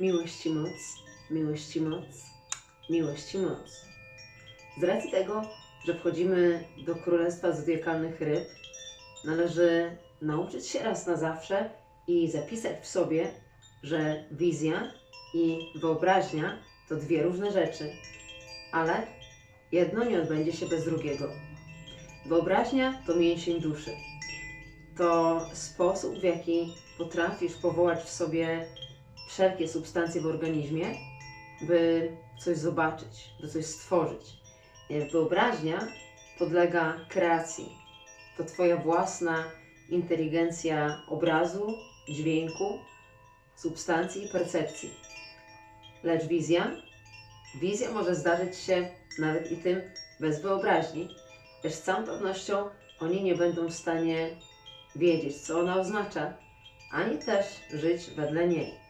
Miłości moc, miłości moc, miłości moc. Z racji tego, że wchodzimy do królestwa zodiakalnych ryb, należy nauczyć się raz na zawsze i zapisać w sobie, że wizja i wyobraźnia to dwie różne rzeczy, ale jedno nie odbędzie się bez drugiego. Wyobraźnia to mięsień duszy. To sposób, w jaki potrafisz powołać w sobie wszelkie substancje w organizmie, by coś zobaczyć, by coś stworzyć. Wyobraźnia podlega kreacji. To Twoja własna inteligencja obrazu, dźwięku, substancji i percepcji. Lecz wizja? Wizja może zdarzyć się nawet i tym bez wyobraźni, lecz z całą pewnością oni nie będą w stanie wiedzieć, co ona oznacza, ani też żyć wedle niej.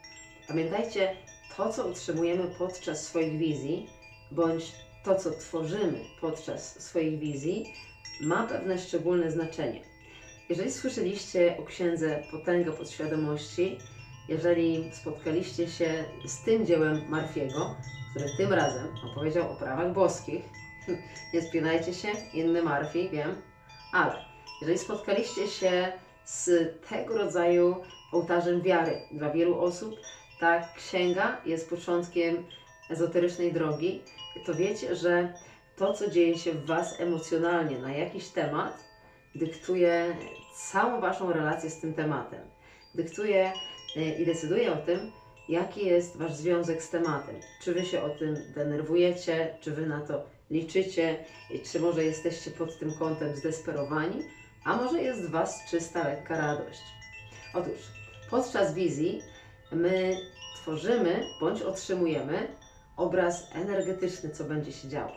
Pamiętajcie, to, co utrzymujemy podczas swoich wizji, bądź to, co tworzymy podczas swoich wizji, ma pewne szczególne znaczenie. Jeżeli słyszeliście o księdze Potęga Podświadomości, jeżeli spotkaliście się z tym dziełem Marfiego, który tym razem opowiedział o prawach boskich, nie spinajcie się, inny Marfi, wiem, ale jeżeli spotkaliście się z tego rodzaju ołtarzem wiary dla wielu osób, ta księga jest początkiem ezoterycznej drogi, to wiecie, że to, co dzieje się w Was emocjonalnie na jakiś temat, dyktuje całą Waszą relację z tym tematem. Dyktuje e, i decyduje o tym, jaki jest Wasz związek z tematem. Czy Wy się o tym denerwujecie, czy Wy na to liczycie, czy może jesteście pod tym kątem zdesperowani, a może jest w Was czysta, lekka radość. Otóż, podczas wizji my tworzymy bądź otrzymujemy obraz energetyczny, co będzie się działo.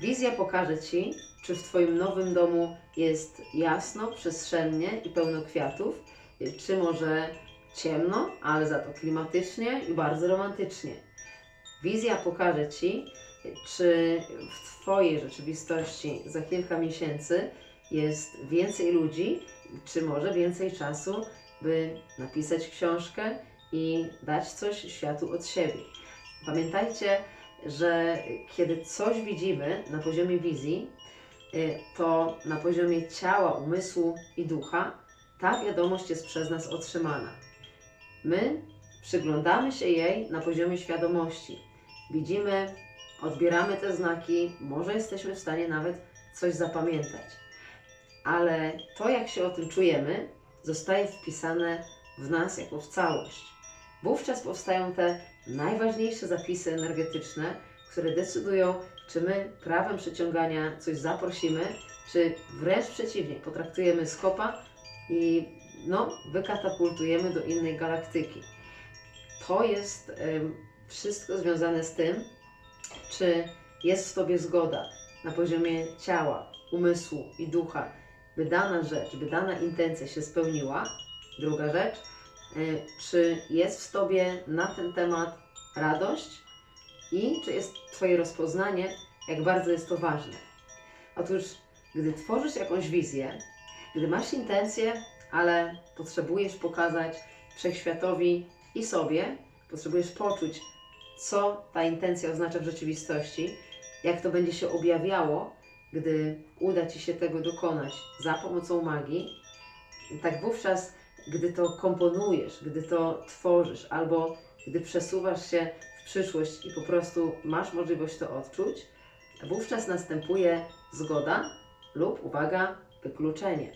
Wizja pokaże Ci, czy w Twoim nowym domu jest jasno, przestrzennie i pełno kwiatów, czy może ciemno, ale za to klimatycznie i bardzo romantycznie. Wizja pokaże Ci, czy w Twojej rzeczywistości za kilka miesięcy jest więcej ludzi, czy może więcej czasu, by napisać książkę i dać coś światu od siebie. Pamiętajcie, że kiedy coś widzimy na poziomie wizji, y, to na poziomie ciała, umysłu i ducha ta wiadomość jest przez nas otrzymana. My przyglądamy się jej na poziomie świadomości. Widzimy, odbieramy te znaki, może jesteśmy w stanie nawet coś zapamiętać. Ale to, jak się o tym czujemy, zostaje wpisane w nas jako w całość. Wówczas powstają te najważniejsze zapisy energetyczne, które decydują, czy my prawem przyciągania coś zaprosimy, czy wręcz przeciwnie, potraktujemy skopa i no, wykatapultujemy do innej galaktyki. To jest ym, wszystko związane z tym, czy jest w Tobie zgoda na poziomie ciała, umysłu i ducha, by dana rzecz, by dana intencja się spełniła. Druga rzecz, y, czy jest w Tobie na ten temat radość i czy jest Twoje rozpoznanie, jak bardzo jest to ważne. Otóż, gdy tworzysz jakąś wizję, gdy masz intencję, ale potrzebujesz pokazać wszechświatowi i sobie, potrzebujesz poczuć, co ta intencja oznacza w rzeczywistości, jak to będzie się objawiało, gdy uda Ci się tego dokonać za pomocą magii, tak wówczas, gdy to komponujesz, gdy to tworzysz, albo gdy przesuwasz się w przyszłość i po prostu masz możliwość to odczuć, wówczas następuje zgoda lub, uwaga, wykluczenie.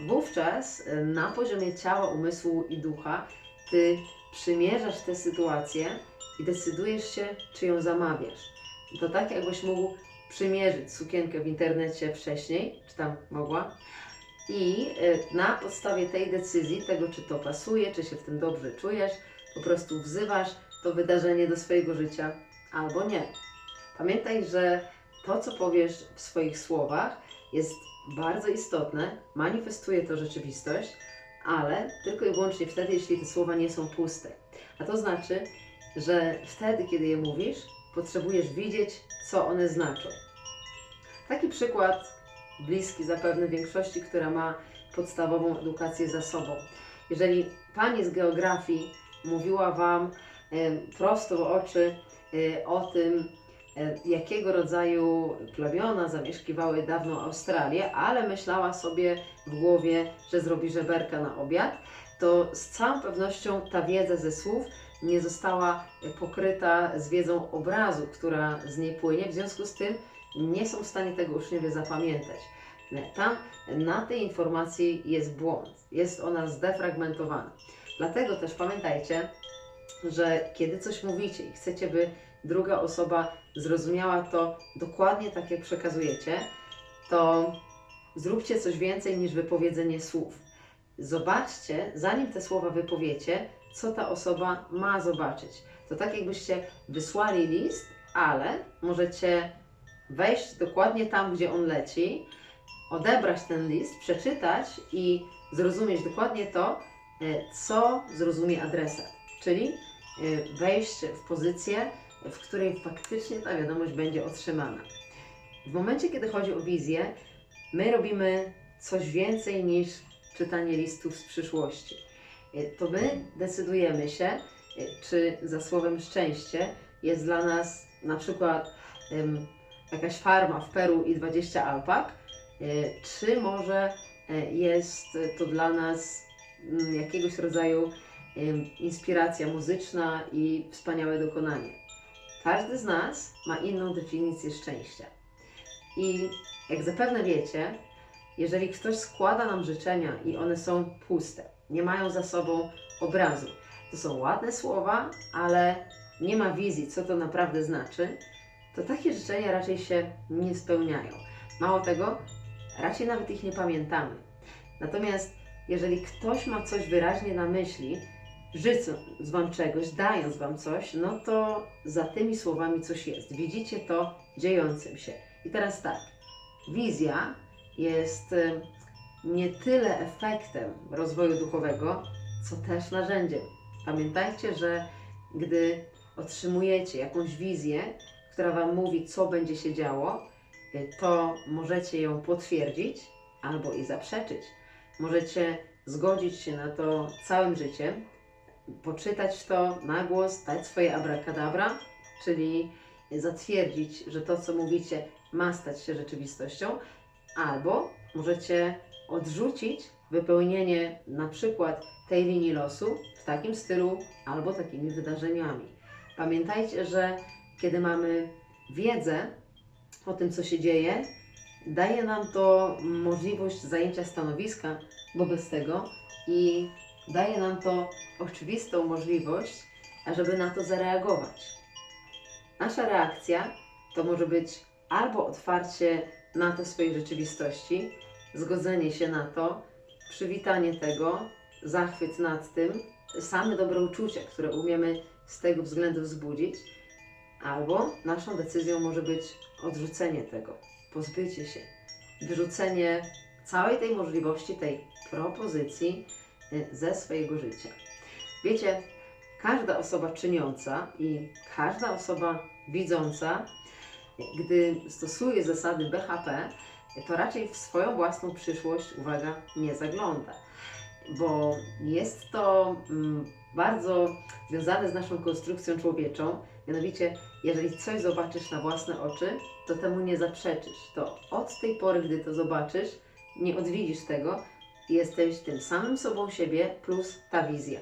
Wówczas y, na poziomie ciała, umysłu i ducha ty przymierzasz tę sytuację i decydujesz się, czy ją zamawiasz. To tak, jakbyś mógł przymierzyć sukienkę w internecie wcześniej, czy tam mogła, i y, na podstawie tej decyzji, tego czy to pasuje, czy się w tym dobrze czujesz, po prostu wzywasz to wydarzenie do swojego życia albo nie. Pamiętaj, że to, co powiesz w swoich słowach, jest bardzo istotne, manifestuje to rzeczywistość, ale tylko i wyłącznie wtedy, jeśli te słowa nie są puste. A to znaczy, że wtedy, kiedy je mówisz, potrzebujesz widzieć, co one znaczą. Taki przykład bliski zapewne większości, która ma podstawową edukację za sobą. Jeżeli pani z geografii mówiła Wam em, prosto w oczy e, o tym, e, jakiego rodzaju plemiona zamieszkiwały dawną Australię, ale myślała sobie w głowie, że zrobi żeberka na obiad, to z całą pewnością ta wiedza ze słów nie została pokryta z wiedzą obrazu, która z niej płynie, w związku z tym nie są w stanie tego uczniowie zapamiętać. Tam na tej informacji jest błąd, jest ona zdefragmentowana. Dlatego też pamiętajcie, że kiedy coś mówicie i chcecie, by druga osoba zrozumiała to dokładnie tak, jak przekazujecie, to zróbcie coś więcej niż wypowiedzenie słów. Zobaczcie, zanim te słowa wypowiecie, co ta osoba ma zobaczyć. To tak, jakbyście wysłali list, ale możecie wejść dokładnie tam, gdzie on leci, odebrać ten list, przeczytać i zrozumieć dokładnie to, e, co zrozumie adresat. Czyli e, wejść w pozycję, w której faktycznie ta wiadomość będzie otrzymana. W momencie, kiedy chodzi o wizję, my robimy coś więcej niż czytanie listów z przyszłości. E, To my decydujemy się, czy za słowem szczęście jest dla nas na przykład jakaś farma w Peru i 20 alpak, e, czy może e, jest to dla nas mm, jakiegoś rodzaju inspiracja muzyczna i wspaniałe dokonanie. Każdy z nas ma inną definicję szczęścia. I jak zapewne wiecie, jeżeli ktoś składa nam życzenia i one są puste, nie mają za sobą obrazu, to są ładne słowa, ale nie ma wizji, co to naprawdę znaczy, to takie życzenia raczej się nie spełniają. Mało tego, raczej nawet ich nie pamiętamy. Natomiast jeżeli ktoś ma coś wyraźnie na myśli, życząc Wam czegoś, dając Wam coś, no to za tymi słowami coś jest. Widzicie to dziejącym się. I teraz tak, wizja jest y, nie tyle efektem rozwoju duchowego, co też narzędziem. Pamiętajcie, że gdy otrzymujecie jakąś wizję, która Wam mówi, co będzie się działo, y, to możecie ją potwierdzić albo i zaprzeczyć. Możecie zgodzić się na to całym życiem, poczytać to na głos, dać swoje abracadabra, czyli zatwierdzić, że to, co mówicie, ma stać się rzeczywistością, albo możecie odrzucić wypełnienie na przykład tej linii losu w takim stylu albo takimi wydarzeniami. Pamiętajcie, że kiedy mamy wiedzę o tym, co się dzieje, daje nam to możliwość zajęcia stanowiska wobec tego i daje nam to oczywistą możliwość, ażeby na to zareagować. Nasza reakcja to może być albo otwarcie na to swojej rzeczywistości, zgodzenie się na to, przywitanie tego, zachwyt nad tym, same dobre uczucia, które umiemy z tego względu wzbudzić, albo naszą decyzją może być odrzucenie tego, pozbycie się, wyrzucenie całej tej możliwości, tej propozycji y, ze swojego życia. Wiecie, każda osoba czyniąca i każda osoba widząca, gdy stosuje zasady BHP, to raczej w swoją własną przyszłość, uwaga, nie zagląda. Bo jest to mm, bardzo związane z naszą konstrukcją człowieczą. Mianowicie, jeżeli coś zobaczysz na własne oczy, to temu nie zaprzeczysz. To od tej pory, gdy to zobaczysz, nie odwiedzisz tego jesteś tym samym sobą siebie plus ta wizja.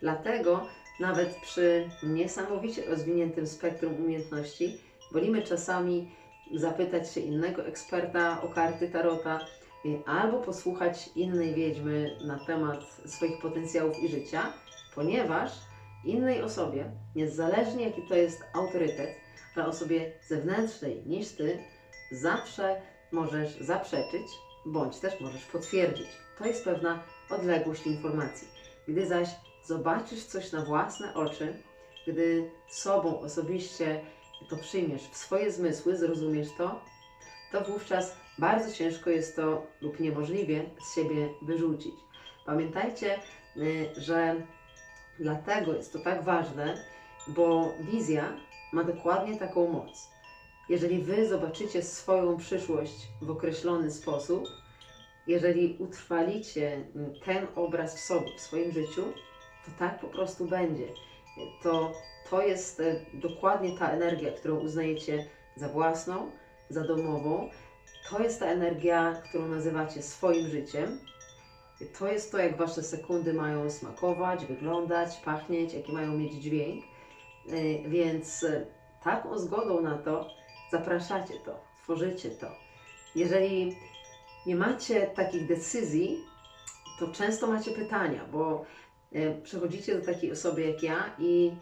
Dlatego nawet przy niesamowicie rozwiniętym spektrum umiejętności wolimy czasami zapytać się innego eksperta o karty tarota y, albo posłuchać innej wiedźmy na temat swoich potencjałów i życia, ponieważ innej osobie, niezależnie jaki to jest autorytet, dla osobie zewnętrznej niż ty, zawsze możesz zaprzeczyć, bądź też możesz potwierdzić. To jest pewna odległość informacji. Gdy zaś zobaczysz coś na własne oczy, gdy sobą osobiście to przyjmiesz w swoje zmysły, zrozumiesz to, to wówczas bardzo ciężko jest to lub niemożliwie z siebie wyrzucić. Pamiętajcie, y, że dlatego jest to tak ważne, bo wizja ma dokładnie taką moc. Jeżeli Wy zobaczycie swoją przyszłość w określony sposób, jeżeli utrwalicie ten obraz w sobie, w swoim życiu, to tak po prostu będzie. to to jest e, dokładnie ta energia, którą uznajecie za własną, za domową. To jest ta energia, którą nazywacie swoim życiem. To jest to, jak wasze sekundy mają smakować, wyglądać, pachnieć, jaki mają mieć dźwięk. E, Więc e, taką zgodą na to zapraszacie to, tworzycie to. Jeżeli nie macie takich decyzji, to często macie pytania, bo e, przychodzicie do takiej osoby jak ja i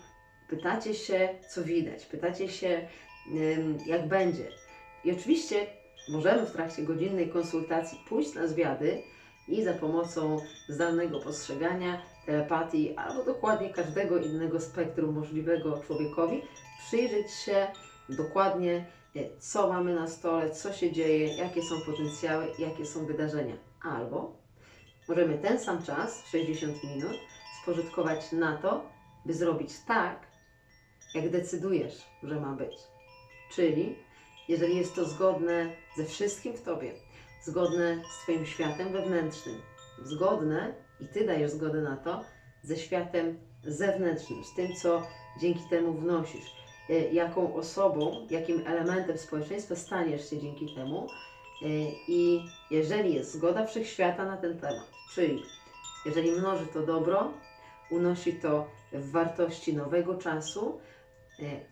pytacie się, co widać, pytacie się, jak będzie. I oczywiście możemy w trakcie godzinnej konsultacji pójść na zwiady i za pomocą zdalnego postrzegania, telepatii albo dokładnie każdego innego spektrum możliwego człowiekowi przyjrzeć się dokładnie, e, co mamy na stole, co się dzieje, jakie są potencjały, jakie są wydarzenia. Albo możemy ten sam czas, 60 minut, spożytkować na to, by zrobić tak, jak decydujesz, że ma być. Czyli jeżeli jest to zgodne ze wszystkim w Tobie, zgodne z Twoim światem wewnętrznym, zgodne i Ty dajesz zgodę na to ze światem zewnętrznym, z tym, co dzięki temu wnosisz, e, jaką osobą, jakim elementem społeczeństwa staniesz się dzięki temu. E, I jeżeli jest zgoda wszechświata na ten temat, czyli jeżeli mnoży to dobro, unosi to w wartości nowego czasu,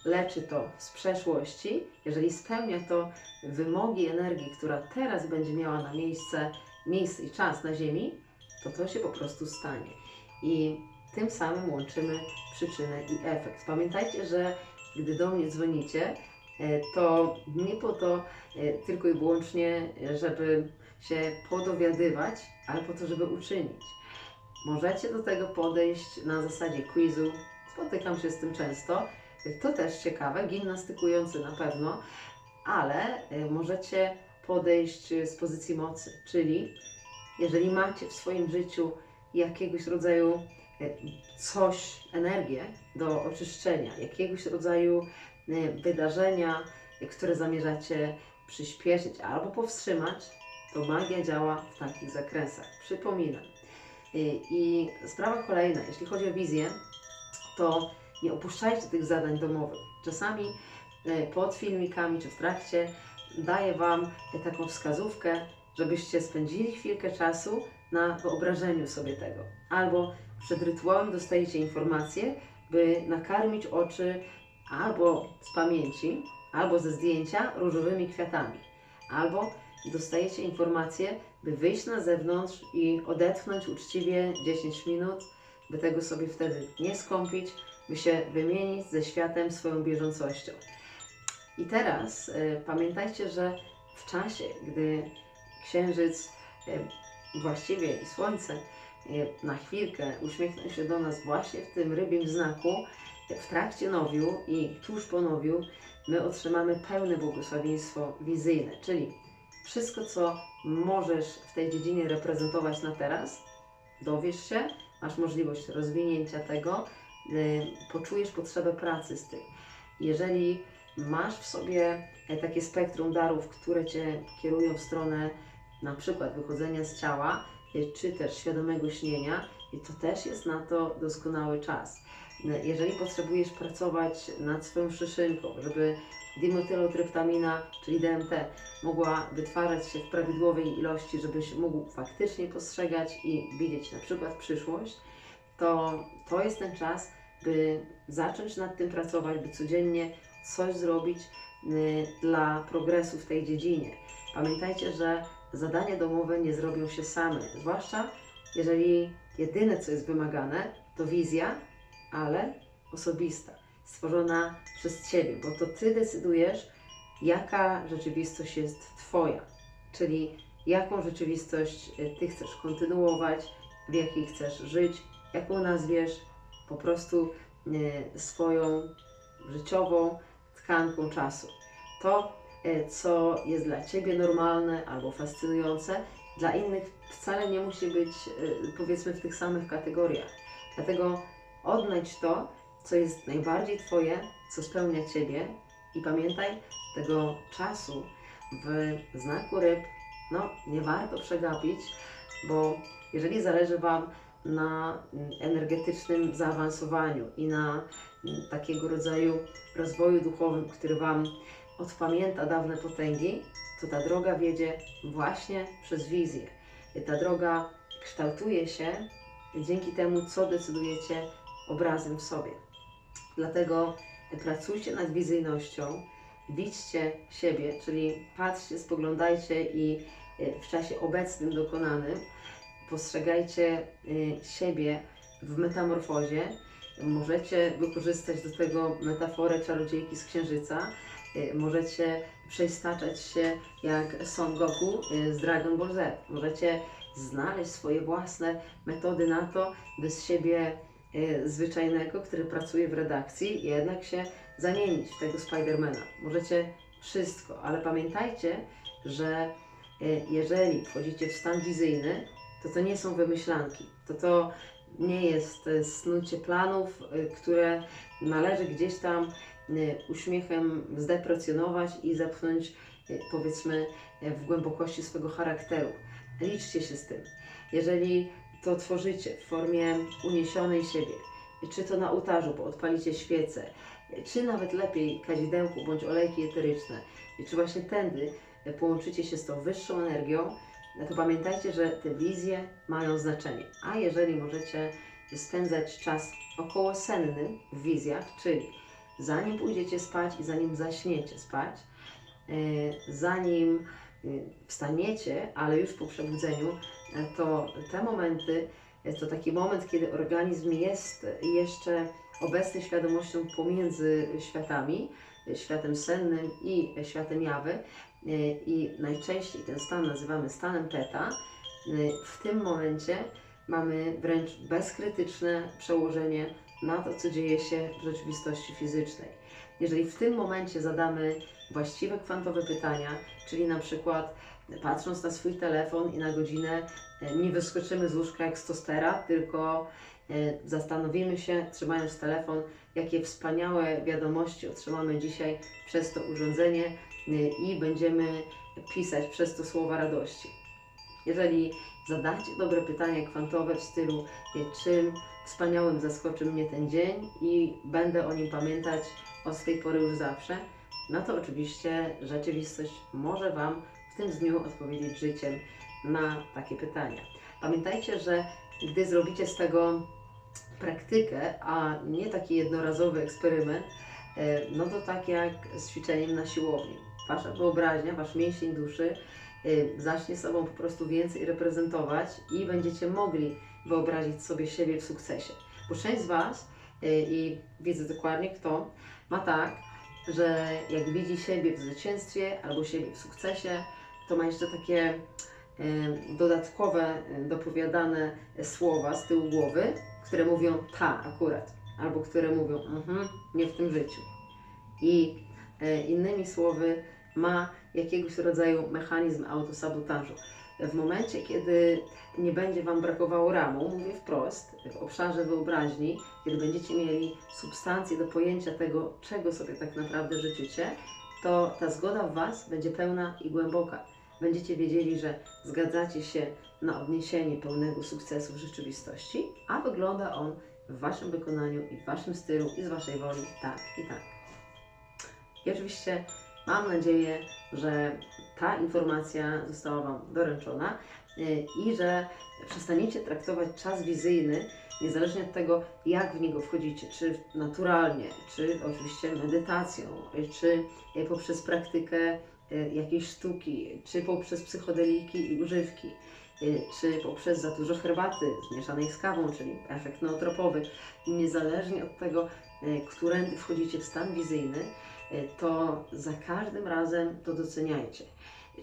leczy to z przeszłości, jeżeli spełnia to wymogi energii, która teraz będzie miała na miejsce, miejsce i czas na Ziemi, to to się po prostu stanie. I tym samym łączymy przyczynę i efekt. Pamiętajcie, że gdy do mnie dzwonicie, e, to nie po to e, tylko i wyłącznie, e, żeby się podowiadywać, ale po to, żeby uczynić. Możecie do tego podejść na zasadzie quizu. Spotykam się z tym często. To też ciekawe, gimnastykujące na pewno, ale e, możecie podejść e, z pozycji mocy, czyli jeżeli macie w swoim życiu jakiegoś rodzaju e, coś, energię do oczyszczenia, jakiegoś rodzaju wydarzenia, które zamierzacie przyspieszyć albo powstrzymać, to magia działa w takich zakresach. Przypominam. I, I sprawa kolejna, jeśli chodzi o wizję, to nie opuszczajcie tych zadań domowych. Czasami e, pod filmikami czy w trakcie daję Wam taką wskazówkę, żebyście spędzili chwilkę czasu na wyobrażeniu sobie tego. Albo przed rytuałem dostajecie informację, by nakarmić oczy albo z pamięci, albo ze zdjęcia różowymi kwiatami. Albo dostajecie informację, by wyjść na zewnątrz i odetchnąć uczciwie 10 minut, by tego sobie wtedy nie skąpić, by się wymienić ze światem swoją bieżącością. I teraz e, pamiętajcie, że w czasie, gdy księżyc, e, właściwie i słońce, e, na chwilkę uśmiechną się do nas właśnie w tym rybim znaku, w trakcie nowiu i tuż po nowiu, my otrzymamy pełne błogosławieństwo wizyjne, czyli wszystko, co możesz w tej dziedzinie reprezentować na teraz, dowiesz się, masz możliwość rozwinięcia tego, y, poczujesz potrzebę pracy z tym. Jeżeli masz w sobie e, takie spektrum darów, które Cię kierują w stronę na przykład wychodzenia z ciała, y, czy też świadomego śnienia, i to też jest na to doskonały czas. Y, Jeżeli potrzebujesz pracować nad swoją szyszynką, żeby dimotylotryptamina, czyli DMT, mogła wytwarzać się w prawidłowej ilości, żebyś mógł faktycznie postrzegać i widzieć na przykład przyszłość, to to jest ten czas, by zacząć nad tym pracować, by codziennie coś zrobić y, dla progresu w tej dziedzinie. Pamiętajcie, że zadania domowe nie zrobią się same, zwłaszcza jeżeli jedyne, co jest wymagane, to wizja, ale osobista, stworzona przez Ciebie, bo to Ty decydujesz, jaka rzeczywistość jest Twoja, czyli jaką rzeczywistość y, Ty chcesz kontynuować, w jakiej chcesz żyć, jaką nazwiesz po prostu y, swoją życiową tkanką czasu. To, y, co jest dla Ciebie normalne albo fascynujące, dla innych wcale nie musi być, y, powiedzmy, w tych samych kategoriach. Dlatego odnajdź to, co jest najbardziej Twoje, co spełnia Ciebie i pamiętaj, tego czasu w znaku ryb, no nie warto przegapić, bo jeżeli zależy Wam na mm, energetycznym zaawansowaniu i na mm, takiego rodzaju rozwoju duchowym, który Wam odpamięta dawne potęgi, to ta droga wiedzie właśnie przez wizję. Ta droga kształtuje się dzięki temu, co decydujecie obrazem w sobie. Dlatego pracujcie nad wizyjnością, widźcie siebie, czyli patrzcie, spoglądajcie i e, w czasie obecnym dokonanym postrzegajcie e, siebie w metamorfozie. Możecie wykorzystać do tego metaforę czarodziejki z księżyca. E, Możecie przeistaczać się jak Son Goku e, z Dragon Ball Z. Możecie znaleźć swoje własne metody na to, by z siebie zwyczajnego, który pracuje w redakcji, jednak się zamienić w tego Spidermana. Możecie wszystko, ale pamiętajcie, że jeżeli wchodzicie w stan wizyjny, to to nie są wymyślanki. To to nie jest snucie planów, e, które należy gdzieś tam e, uśmiechem zdeprecjonować i zepchnąć, e, powiedzmy, w głębokości swego charakteru. Liczcie się z tym. Jeżeli to tworzycie w formie uniesionej siebie, czy to na ołtarzu, bo odpalicie świecę, czy nawet lepiej kadzidełku bądź olejki eteryczne, czy właśnie tędy połączycie się z tą wyższą energią, to pamiętajcie, że te wizje mają znaczenie. A jeżeli możecie spędzać czas około senny w wizjach, czyli zanim pójdziecie spać i zanim zaśniecie spać, e, zanim e, wstaniecie, ale już po przebudzeniu, e, to te momenty to taki moment, kiedy organizm jest jeszcze obecny świadomością pomiędzy światami, światem sennym i światem jawy. E, I najczęściej ten stan nazywamy stanem teta. E, W tym momencie mamy wręcz bezkrytyczne przełożenie na to, co dzieje się w rzeczywistości fizycznej. Jeżeli w tym momencie zadamy właściwe kwantowe pytania, czyli na przykład patrząc na swój telefon i na godzinę, e, nie wyskoczymy z łóżka jak z tostera, tylko zastanowimy się, trzymając telefon, jakie wspaniałe wiadomości otrzymamy dzisiaj przez to urządzenie i będziemy pisać przez to słowa radości. Jeżeli zadacie dobre pytanie kwantowe w stylu e, czym wspaniałym zaskoczy mnie ten dzień i będę o nim pamiętać od tej pory już zawsze, no to oczywiście rzeczywistość może Wam w tym dniu odpowiedzieć życiem na takie pytania. Pamiętajcie, że gdy zrobicie z tego praktykę, a nie taki jednorazowy eksperyment, e, no to tak jak z ćwiczeniem na siłowni. Wasza wyobraźnia, wasz mięsień duszy y, zacznie sobą po prostu więcej reprezentować i będziecie mogli wyobrazić sobie siebie w sukcesie. Bo część z Was, y, i widzę dokładnie kto, ma tak, że jak widzi siebie w zwycięstwie albo siebie w sukcesie, to ma jeszcze takie y, dodatkowe, dopowiadane słowa z tyłu głowy, które mówią ta akurat, albo które mówią mhm, nie w tym życiu. I innymi słowy, ma jakiegoś rodzaju mechanizm autosabotażu. W momencie, kiedy nie będzie Wam brakowało ramu, mówię wprost, w obszarze wyobraźni, kiedy będziecie mieli substancję do pojęcia tego, czego sobie tak naprawdę życzycie, to ta zgoda w Was będzie pełna i głęboka. Będziecie wiedzieli, że zgadzacie się na odniesienie pełnego sukcesu w rzeczywistości, a wygląda on w Waszym wykonaniu i w Waszym stylu i z Waszej woli tak i tak. I oczywiście mam nadzieję, że ta informacja została Wam doręczona y, i że przestaniecie traktować czas wizyjny, niezależnie od tego, jak w niego wchodzicie, czy naturalnie, czy oczywiście medytacją, y, czy y, poprzez praktykę jakiejś sztuki, czy poprzez psychodeliki i używki, czy poprzez za dużo herbaty zmieszanej z kawą, czyli efekt nootropowy. Niezależnie od tego, którędy wchodzicie w stan wizyjny, to za każdym razem to doceniajcie.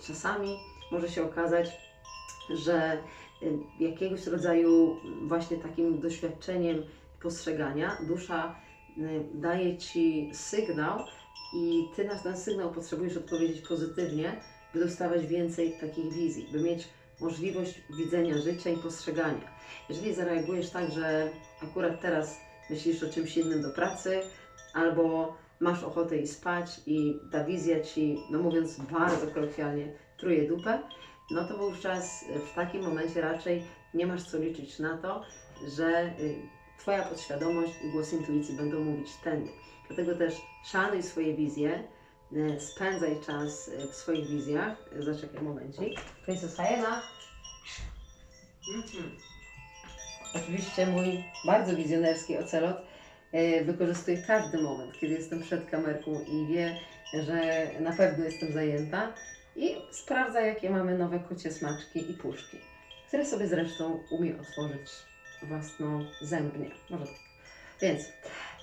Czasami może się okazać, że y, jakiegoś rodzaju właśnie takim doświadczeniem postrzegania dusza y, daje Ci sygnał i Ty na ten sygnał potrzebujesz odpowiedzieć pozytywnie, by dostawać więcej takich wizji, by mieć możliwość widzenia życia i postrzegania. Jeżeli zareagujesz tak, że akurat teraz myślisz o czymś innym do pracy, albo masz ochotę i spać i ta wizja Ci, no mówiąc bardzo kolokwialnie, truje dupę, no to wówczas w takim momencie raczej nie masz co liczyć na to, że y, Twoja podświadomość i głos intuicji będą mówić tędy. Dlatego też szanuj swoje wizje, y, spędzaj czas y, w swoich wizjach. Zaczekaj momencik. Princess Hyena. Mhm. Oczywiście mój bardzo wizjonerski ocelot y, wykorzystuje każdy moment, kiedy jestem przed kamerką i wie, że na pewno jestem zajęta i sprawdza, jakie mamy nowe kocie smaczki i puszki, które sobie zresztą umie otworzyć własnozębnie. Może tak. Więc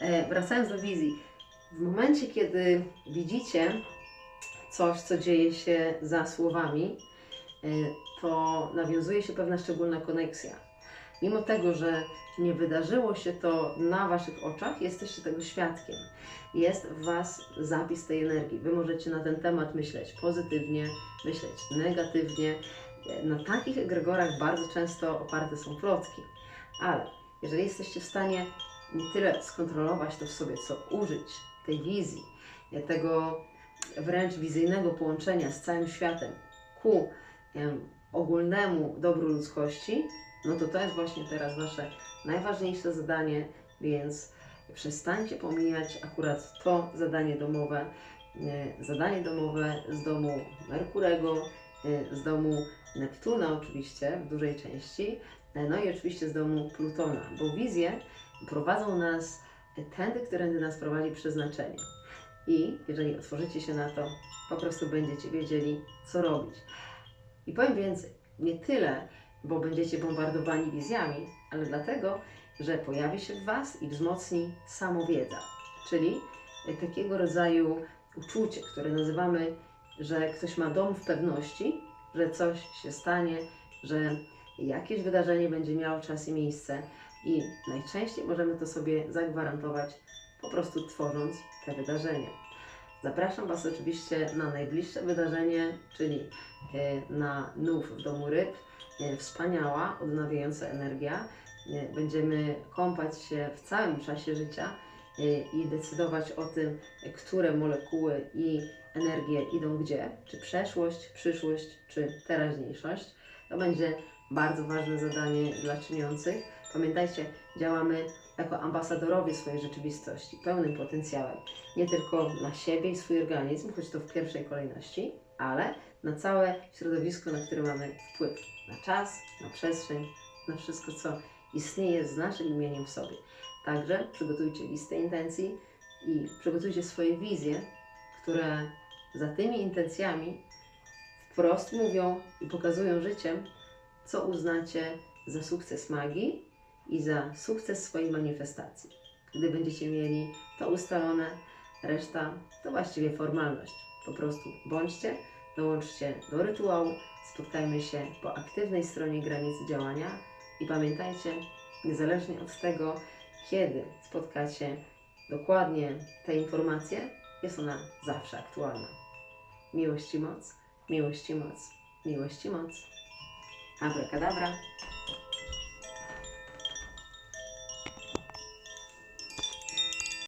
e, wracając do wizji. W momencie, kiedy widzicie coś, co dzieje się za słowami, e, to nawiązuje się pewna szczególna koneksja. Mimo tego, że nie wydarzyło się to na Waszych oczach, jesteście tego świadkiem. Jest w Was zapis tej energii. Wy możecie na ten temat myśleć pozytywnie, myśleć negatywnie. Na takich egregorach bardzo często oparte są plotki. Ale jeżeli jesteście w stanie nie tyle skontrolować to w sobie, co użyć tej wizji, tego wręcz wizyjnego połączenia z całym światem ku em, ogólnemu dobru ludzkości, no to to jest właśnie teraz Wasze najważniejsze zadanie, więc przestańcie pomijać akurat to zadanie domowe, e, zadanie domowe z domu Merkurego, e, z domu Neptuna oczywiście w dużej części, e, no i oczywiście z domu Plutona, bo wizje prowadzą nas tędy, którędy nas prowadzi przeznaczenie. I jeżeli otworzycie się na to, po prostu będziecie wiedzieli, co robić. I powiem więcej, nie tyle, bo będziecie bombardowani wizjami, ale dlatego, że pojawi się w Was i wzmocni samowiedza, czyli takiego rodzaju uczucie, które nazywamy, że ktoś ma dom w pewności, że coś się stanie, że jakieś wydarzenie będzie miało czas i miejsce i najczęściej możemy to sobie zagwarantować po prostu tworząc te wydarzenia. Zapraszam Was oczywiście na najbliższe wydarzenie, czyli e, na nów w domu ryb. E, Wspaniała, odnawiająca energia. E, Będziemy kąpać się w całym czasie życia i decydować o tym, które molekuły i energie idą gdzie, czy przeszłość, przyszłość, czy teraźniejszość. To będzie bardzo ważne zadanie dla czyniących. Pamiętajcie, działamy jako ambasadorowie swojej rzeczywistości, pełnym potencjałem. Nie tylko na siebie i swój organizm, choć to w pierwszej kolejności, ale na całe środowisko, na które mamy wpływ. Na czas, na przestrzeń, na wszystko, co istnieje z naszym imieniem w sobie. Także przygotujcie listę intencji i przygotujcie swoje wizje, które za tymi intencjami wprost mówią i pokazują życiem, co uznacie za sukces magii i za sukces swojej manifestacji. Gdy będziecie mieli to ustalone, reszta to właściwie formalność. Po prostu bądźcie, dołączcie do rytuału, spotkajmy się po aktywnej stronie granicy działania i pamiętajcie, niezależnie od tego, kiedy spotkacie dokładnie te informacje, jest ona zawsze aktualna. Miłość i moc, miłość i moc, miłość i moc. Abracadabra.